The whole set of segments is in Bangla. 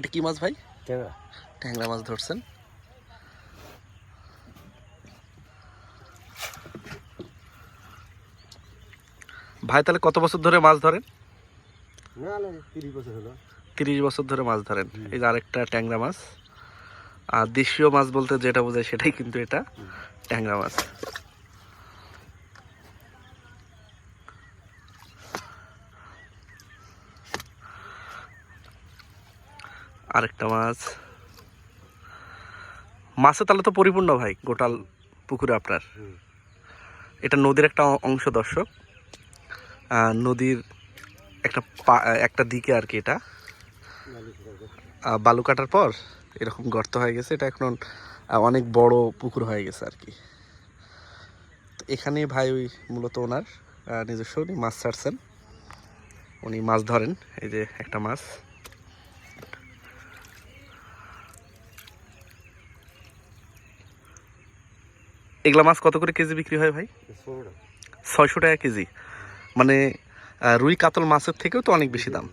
এটা কি মাছ ভাই? ট্যাংরা। ট্যাংরা মাছ ধরছেন। ভাই তাহলে কত বছর ধরে মাছ ধরেন? তিরিশ বছর ধরে মাছ ধরেন। এই যে আরেকটা ট্যাংরা মাছ। আর দেশীয় মাছ বলতে যেটা বোঝায় সেটাই কিন্তু এটা। ট্যাংরা মাছ। আরেকটা মাছ। মাছে তাহলে তো পরিপূর্ণ ভাই গোটাল পুকুরে আপনার। এটা নদীর একটা অংশ দর্শক। নদীর একটা পা- একটা দিকে আর কি এটা। বালু কাটার পর এরকম গর্ত হয়ে গেছে। এটা এখন অনেক বড় পুকুর হয়ে গেছে আর কি। তো এখানে ভাই ওই মূলত ওনার নিজস্ব উনি মাছ ছাড়ছেন। উনি মাছ ধরেন এই যে একটা মাছ। এগুলা মাছ কত করে কেজি বিক্রি হয় ভাই? ছয়শো টাকা কেজি। মানে রুই কাতল মাছের থেকেও তো অনেক বেশি দাম।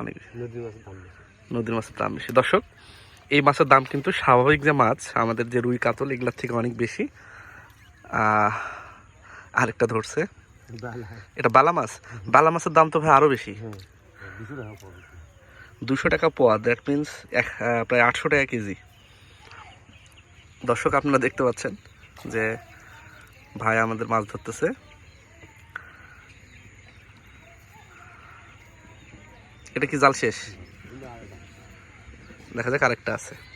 অনেক বেশি। নদীর মাছের দাম বেশি। নদীর মাছের দাম বেশি। দর্শক এই মাছের দাম কিন্তু স্বাভাবিক যে মাছ আমাদের যে রুই কাতল এগুলোর থেকে অনেক বেশি। আরেকটা ধরছে। এটা বালা মাছ? বালা মাছের দাম তো ভাই আরও বেশি। হ্যাঁ দুশো টাকা পোয়া দ্যাট মিন্স এক প্রায় আটশো টাকা কেজি। দর্শক আপনারা দেখতে পাচ্ছেন। যে ভাই আমাদের মাছ ধরতেছে। এটা কি জাল শেষ? দেখা যাক আরেকটা আছে।